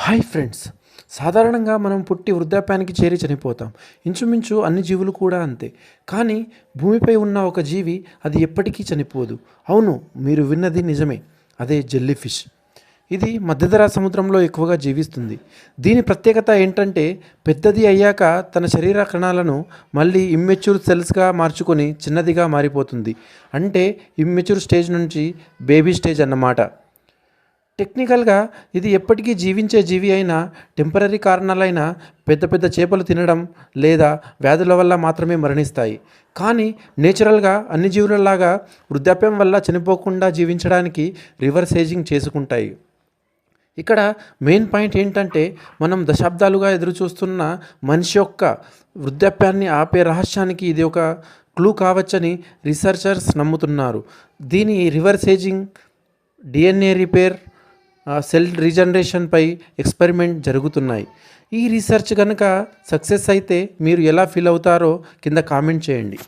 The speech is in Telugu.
Hi friends. సాధారణంగా మనం పుట్టి వృద్ధాప్యానికి చేరి చనిపోతాం. ఇంచుమించు అన్ని జీవులు కూడా అంతే. కానీ భూమిపై ఉన్న ఒక జీవి అది ఎప్పటికీ చనిపోదు. అవును మీరు విన్నది నిజమే. అదే జెల్లీ ఫిష్ ఇది మధ్యధరా సముద్రంలో ఎక్కువగా జీవిస్తుంది. దీని ప్రత్యేకత ఏంటంటే పెద్దది అయ్యాక తన శరీర కణాలను మళ్ళీ ఇమ్మెచ్యూర్ సెల్స్గా మార్చుకొని చిన్నదిగా మారిపోతుంది. అంటే ఇమ్మెచ్యూర్ స్టేజ్ నుంచి బేబీ స్టేజ్ అన్నమాట. టెక్నికల్గా ఇది ఎప్పటికీ జీవించే జీవి అయినా టెంపరీ కారణాలైన పెద్ద పెద్ద చేపలు తినడం లేదా వ్యాధుల వల్ల మాత్రమే మరణిస్తాయి. కానీ నేచురల్గా అన్ని జీవులలాగా వృద్ధాప్యం వల్ల చనిపోకుండా జీవించడానికి రివర్స్ ఏజింగ్ చేసుకుంటాయి. ఇక్కడ మెయిన్ పాయింట్ ఏంటంటే మనం దశాబ్దాలుగా ఎదురు చూస్తున్న మనిషి యొక్క వృద్ధాప్యాన్ని ఆపే రహస్యానికి ఇది ఒక క్లూ కావచ్చని రీసెర్చర్స్ నమ్ముతున్నారు. దీని reverse ageing DNA repair cell రీజనరేషన్పై experiment జరుగుతున్నాయి. ఈ రీసెర్చ్ కనుక సక్సెస్ అయితే మీరు ఎలా ఫీల్ అవుతారో కింద కామెంట్ చేయండి.